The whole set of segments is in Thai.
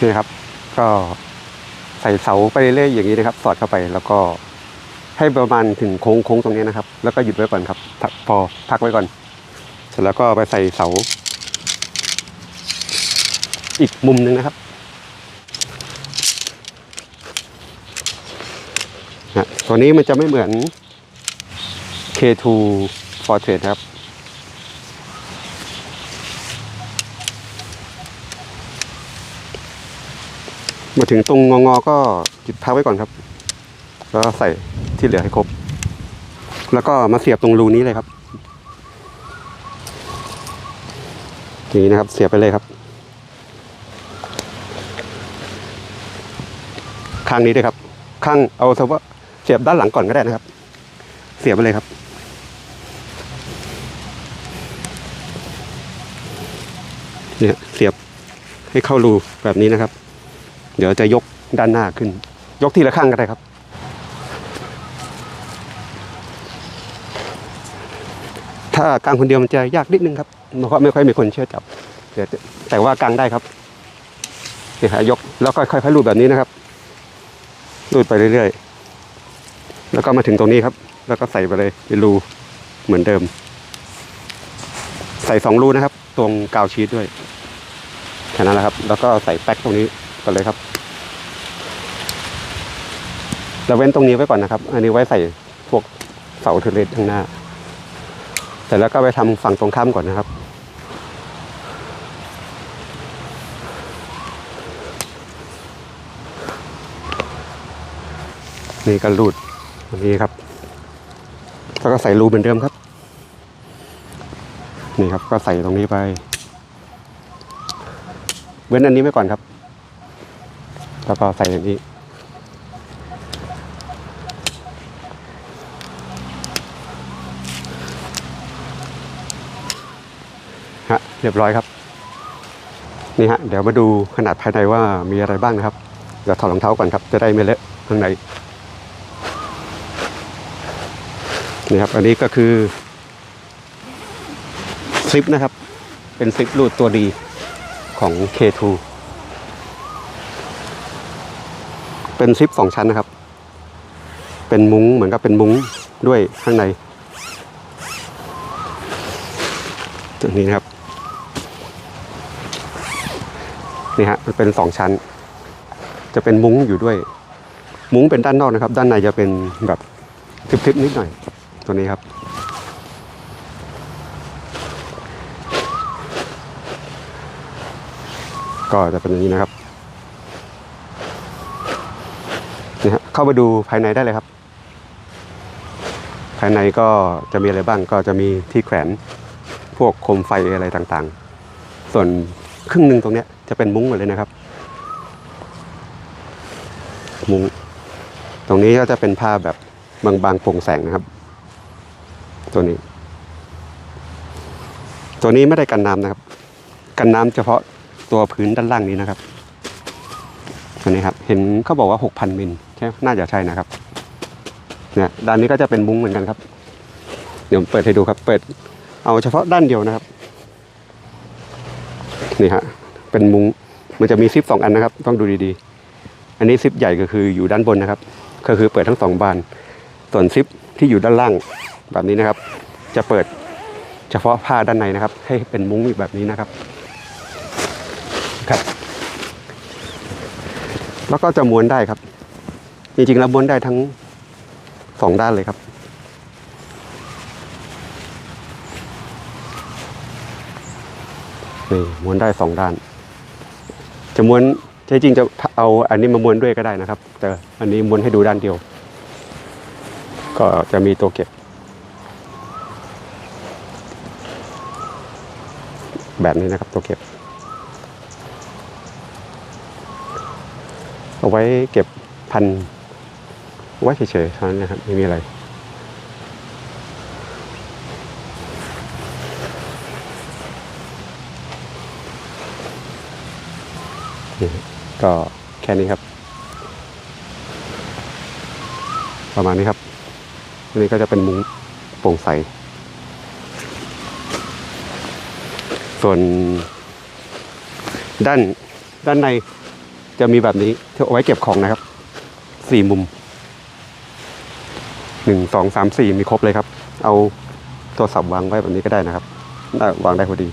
นี่ครับ ก็ใส่เสาไปเรื่อยๆอย่างนี้นะครับ สอดเข้าไปแล้วก็ให้ประมาณถึงโค้งโค้งตรงนี้นะครับ แล้วก็หยุดไว้ก่อนครับพักพอพักไว้ก่อน เสร็จแล้วก็ไปใส่เสา อีกมุมหนึ่งนะครับนะตัวนี้มันจะไม่เหมือน K2 Portrait ครับ มาถึงตรงงองอก็หยุดพักไว้ก่อนครับ แล้วใส่ที่เหลือให้ครบ แล้วก็มาเสียบตรงรูนี้เลยครับอย่างนี้นะครับ เสียบไปเลยครับ ข้างนี้ด้วยครับ ข้างเอาเฉพาะเสียบด้านหลังก่อนก็ได้นะครับ เสียบไปเลยครับเนี่ยเสียบให้เข้ารูแบบนี้นะครับ เดี๋ยวจะยกด้านหน้าขึ้น ยกทีละข้างก็ได้ครับ ถ้ากางคนเดียวมันจะยากนิดนึงครับเพราะไม่ค่อยมีคนเชื่อจับแต่ว่ากางได้ครับเนี่ยฮะยกแล้วก็ค่อยๆรูดแบบนี้นะครับรูดไปเรื่อยๆ แล้วก็มาถึงตรงนี้ครับ แล้วก็ใส่ไปเลยเป็นรูเหมือนเดิม ใส่สองรูนะครับ ตรงกาวชีสด้วยแค่นั้นแหละครับ แล้วก็ใส่แป๊กตรงนี้ ก่อนเลยครับเราเว้นตรงนี้ไว้ก่อนนะครับ อันนี้ไว้ใส่พวกเสาเทเลสข้างหน้าเสร็จแล้วก็ไปทำฝั่งตรงข้ามก่อนนะครับ นี่ก็รูดอันนี้ครับ แล้วก็ใส่รูเหมือนเดิมครับ นี่ครับก็ใส่ตรงนี้ไป เว้นอันนี้ไว้ก่อนครับ แล้วก็ใส่อันนี้ฮะเรียบร้อยครับ นี่ฮะเดี๋ยวมาดูขนาดภายในว่ามีอะไรบ้างนะครับ เดี๋ยวถอดรองเท้าก่อนครับ จะได้ไม่เละข้างในนี่ครับ อันนี้ก็คือซิปนะครับ เป็นซิปรูดตัวดีของ K2 เป็นซิปสองชั้นนะครับ เป็นมุ้งเหมือนกับเป็นมุ้งด้วยข้างในตัวนี้นะครับ นี่ฮะมันเป็นสองชั้น จะเป็นมุ้งอยู่ด้วย มุ้งเป็นด้านนอกนะครับ ด้านในจะเป็นแบบทึบๆนิดหน่อย ตัวนี้ครับก็จะเป็นอย่างนี้นะครับ นี่ฮะเข้าไปดูภายในได้เลยครับ ภายในก็จะมีอะไรบ้างก็จะมีที่แขวนพวกโคมไฟอะไรต่างๆ ส่วนครึ่งหนึ่งตรงนี้จะเป็นมุ้งหมดเลยนะครับ มุ้งตรงนี้ก็จะเป็นผ้าแบบบางๆโปร่งแสงนะครับ ตัวนี้ ตัวนี้ไม่ได้กันน้ำนะครับ กันน้ำเฉพาะตัวพื้นด้านล่างนี้นะครับตัวนี้ครับ เห็นเขาบอกว่าหกพันมิล น่าจะใช่นะครับ เนี่ยด้านนี้ก็จะเป็นมุ้งเหมือนกันครับ เดี๋ยวเปิดให้ดูครับ เปิด เอาเฉพาะด้านเดียวนะครับ นี่ฮะ เป็นมุ้ง มันจะมีซิปสองอันนะครับ ต้องดูดีๆ อันนี้ซิปใหญ่ก็คืออยู่ด้านบนนะครับ ก็คือเปิดทั้งสองบาน ส่วนซิปที่อยู่ด้านล่างแบบนี้นะครับ จะเปิดเฉพาะผ้าด้านในนะครับ ให้เป็นมุ้งแบบนี้นะครับ ครับ แล้วก็จะม้วนได้ครับ จริงๆแล้วม้วนได้ทั้งสองด้านเลยครับ นี่ม้วนได้สองด้าน จะม้วนใช่จริงจะเอาอันนี้มาม้วนด้วยก็ได้นะครับ แต่อันนี้ม้วนให้ดูด้านเดียว ก็จะมีตัวเก็บ แบบนี้นะครับตัวเก็บ เอาไว้เก็บพันธุ์ ไว้เฉยๆเท่านั้นนะครับไม่มีอะไรนี่ก็แค่นี้ครับ ประมาณนี้ครับอันนี้ก็จะเป็นมุ้งโปร่งใส ส่วน ด้านด้านในจะมีแบบนี้เอาไว้เก็บของนะครับสี่มุม หนึ่งสองสามสี่มีครบเลยครับ เอาโทรศัพท์วางไว้แบบนี้ก็ได้นะครับได้วางได้พอดี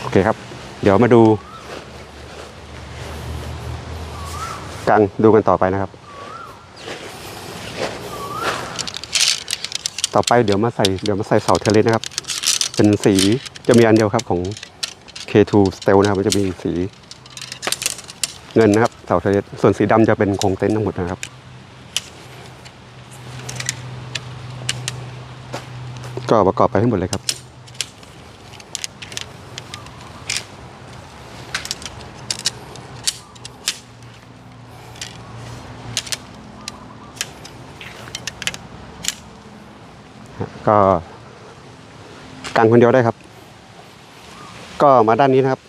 โอเคครับ เดี๋ยวมาดูกังดูกันต่อไปนะครับ ต่อไปเดี๋ยวมาใส่เดี๋ยวมาใส่เสาเทเลสนะครับ เป็นสีจะมีอันเดียวครับของ K2 Stel นะครับ มันจะมีสี เงินนะครับเสาเทเลสส่วนสีดำจะเป็นโครงเต็นท์ทั้งหมดนะครับ ก็ประกอบไปให้หมดเลยครับก็กางคนเดียวได้ครับ ก็มาด้านนี้นะครับ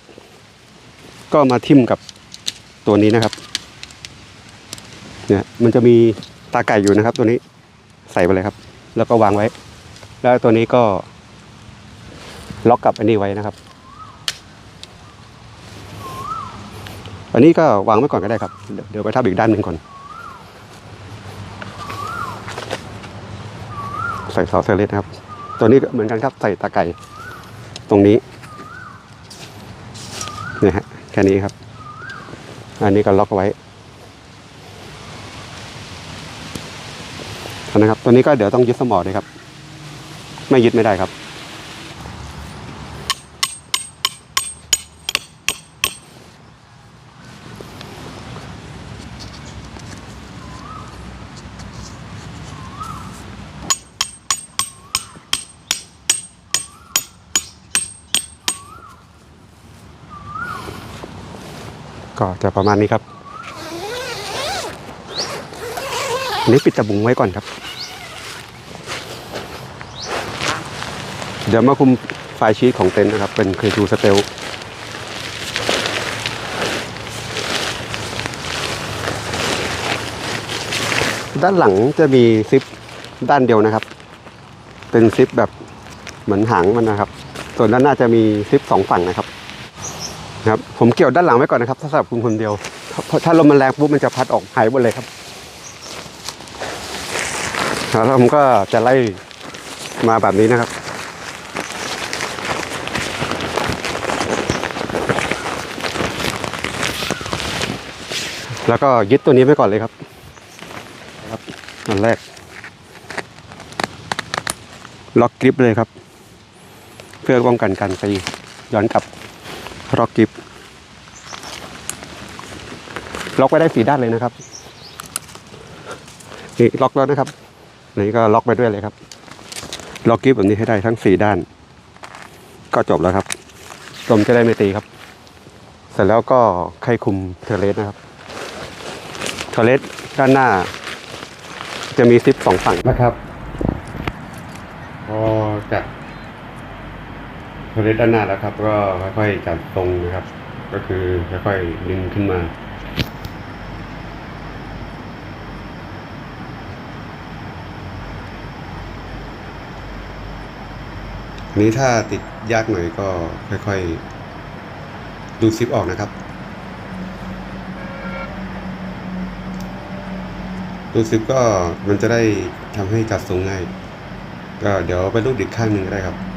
ก็มาทิ่มกับ ตัวนี้นะครับ เนี่ยมันจะมีตาไก่อยู่นะครับ ตัวนี้ใส่ไปเลยครับ แล้วก็วางไว้ แล้วตัวนี้ก็ล็อกกับอันนี้ไว้นะครับ อันนี้ก็วางไว้ก่อนก็ได้ครับ เดี๋ยวไปทับอีกด้านหนึ่งก่อน ใส่เสาเซเลสนะครับ ตัวนี้เหมือนกันครับใส่ตาไก่ตรงนี้เนี่ยฮะแค่นี้ครับ อันนี้ก็ล็อกเอาไว้นะครับตัวนี้ก็เดี๋ยวต้องยึดสมอด้วยครับ ไม่ยึดไม่ได้ครับ ก็จะประมาณนี้ครับอันนี้ปิดตะบุงไว้ก่อนครับ เดี๋ยวมาคุมไฟชีตของเต็นท์นะครับ เป็นเคทูสเตลด้านหลังจะมีซิปด้านเดียวนะครับ เป็นซิปแบบเหมือนหางมันนะครับ ส่วนด้านหน้าจะมีซิปสองฝั่งนะครับ นะครับผมเกี่ยวด้านหลังไว้ก่อนนะครับ ถ้าสำหรับคุณคนเดียวเพราะถ้าลมมันแรงปุ๊บมันจะพัดออกหายหมดเลยครับแล้วผมก็จะไล่มาแบบนี้นะครับแล้วก็ยึดตัวนี้ไว้ก่อนเลยครับ ครับอันแรก ล็อกกริปเลยครับ เพื่อป้องกันการไปย้อนกลับ ล็อกกิฟล็อกไว้ได้สีด้านเลยนะครับนี่ล็อกแล้วนะครับนี่ก็ล็อกไปด้วยเลยครับ ล็อกกิฟแบบนี้ให้ได้ทั้งสี่ด้าน ก็จบแล้วครับลมจะได้ไม่ตีครับ เสร็จแล้วก็ไขคุมเทเลสนะครับ เทเลสด้านหน้า จะมีซิปสองฝั่งนะครับพอจัดโทรเลสด้านหน้าแล้วครับ ก็ค่อยๆจัดตรงนะครับ ก็คือค่อยๆดึงขึ้นมาอันนี้ถ้าติดยากหน่อยก็ค่อยๆ ดูซิปออกนะครับ ดูซิปก็มันจะได้ทำให้จัดทรงง่าย ก็เดี๋ยวไปรูดอีกข้างหนึ่งก็ได้ครับ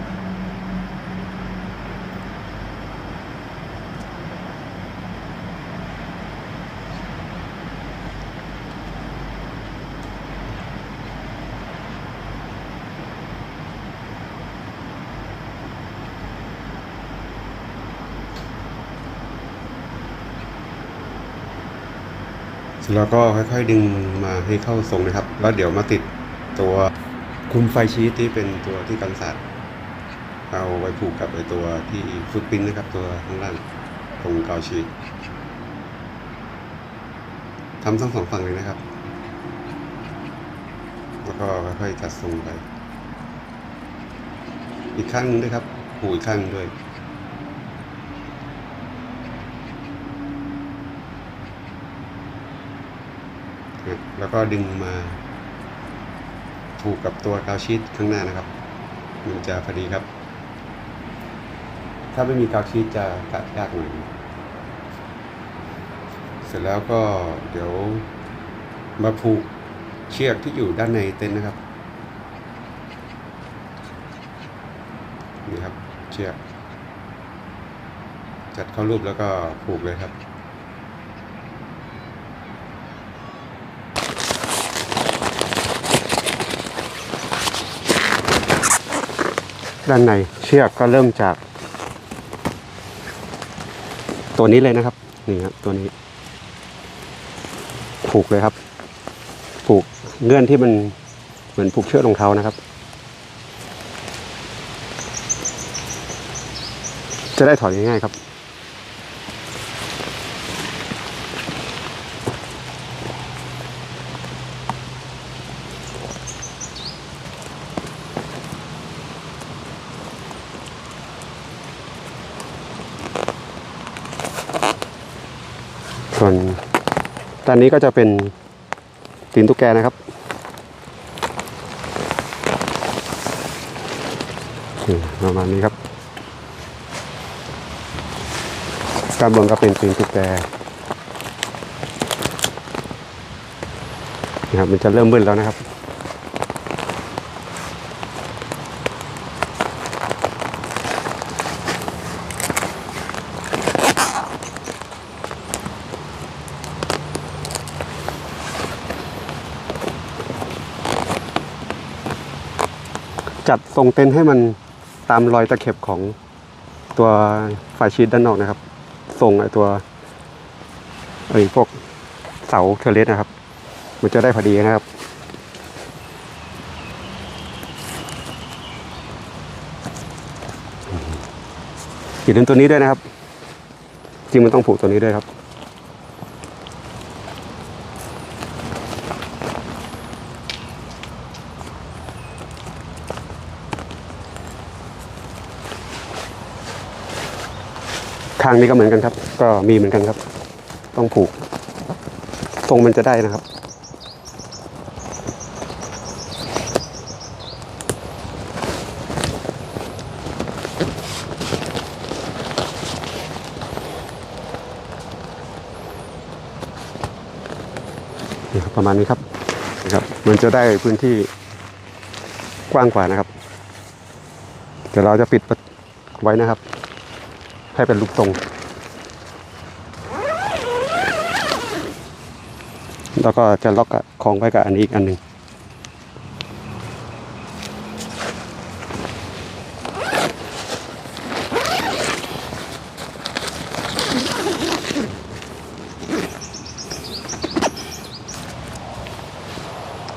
เสร็จแล้วก็ค่อยๆดึงมาให้เข้าทรงนะครับ แล้วเดี๋ยวมาติดตัวคุมไฟชีตที่เป็นตัวที่กันศาสตร์เอาไว้ผูกกับไอตัวที่ฟุตปรินนะครับ ตัวข้างล่างตรงกาวชีตทำทั้งสองฝั่งเลยนะครับ แล้วก็ค่อยๆจัดทรงไป อีกข้างหนึงด้วยครับผูกอีกข้างหนึ่งด้วย ครับแล้วก็ดึงมาผูกกับตัวกาวชีตข้างหน้านะครับ มันจะพอดีครับ ถ้าไม่มีกาวชีสจะกะยากหน่อยเสร็จแล้วก็เดี๋ยวมาผูกเชือกที่อยู่ด้านในเต็นท์นะครับนี่ครับเชือกจัดเข้ารูปแล้วก็ผูกเลยครับ ด้านในเชือกก็เริ่มจาก ตัวนี้เลยนะครับนี่ครับตัวนี้ ผูกเลยครับ ผูกเงื่อนที่มันเหมือนผูกเชือกรองเท้านะครับ จะได้ถอดง่ายๆครับ ส่วนด้านนี้ก็จะเป็นตีนตุ๊กแกนะครับประมาณนี้ครับด้านบนก็เป็นตีนตุ๊กแกนะครับมันจะเริ่มมืดแล้วนะครับ จัดทรงเต็นท์ให้มันตามรอยตะเข็บของตัวไฟชีตด้านนอกนะครับทรงไอตัวไอพวกเสาเทเลสนะครับ มันจะได้พอดีนะครับอย่าลืมตัวนี้ด้วยนะครับ จริงมันต้องผูกตัวนี้ด้วยครับางนี้ก็เหมือนกันครับ ก็มีเหมือนกันครับ ต้องผูกทรงมันจะได้นะครับนี่ครับ ประมาณนี้ครับนะครับมันจะได้พื้นที่กว้างกว่านะครับเดี๋ยวเราจะปิดไว้นะครับ ให้เป็นรูปทรง แล้วก็จะล็อกกับของไว้กับอันนี้อีกอันหนึ่ง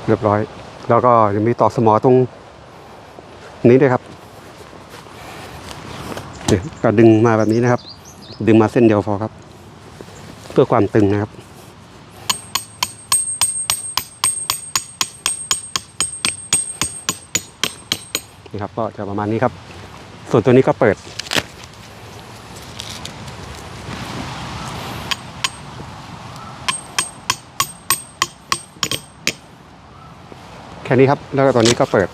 เรียบร้อย แล้วก็ยังมีต่อสมอตรงนี้ด้วยครับ ก็ดึงมาแบบนี้นะครับ ดึงมาเส้นเดียวพอครับ เพื่อความตึงนะครับ นี่ครับก็จะประมาณนี้ครับ ส่วนตัวนี้ก็เปิด แค่นี้ครับแล้วก็ตัวนี้ก็เปิด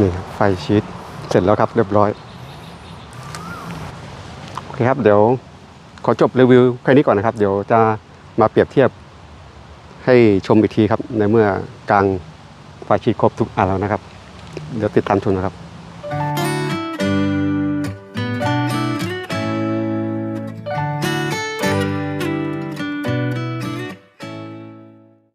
นี่ไฟชีตเสร็จแล้วครับเรียบร้อยโอเคครับเดี๋ยวขอจบรีวิวแค่นี้ก่อนนะครับ เดี๋ยวจะมาเปรียบเทียบให้ชมอีกทีครับ ในเมื่อกลางไฟชีตครบทุกอันแล้วนะครับ เดี๋ยวติดตามชมนะครับ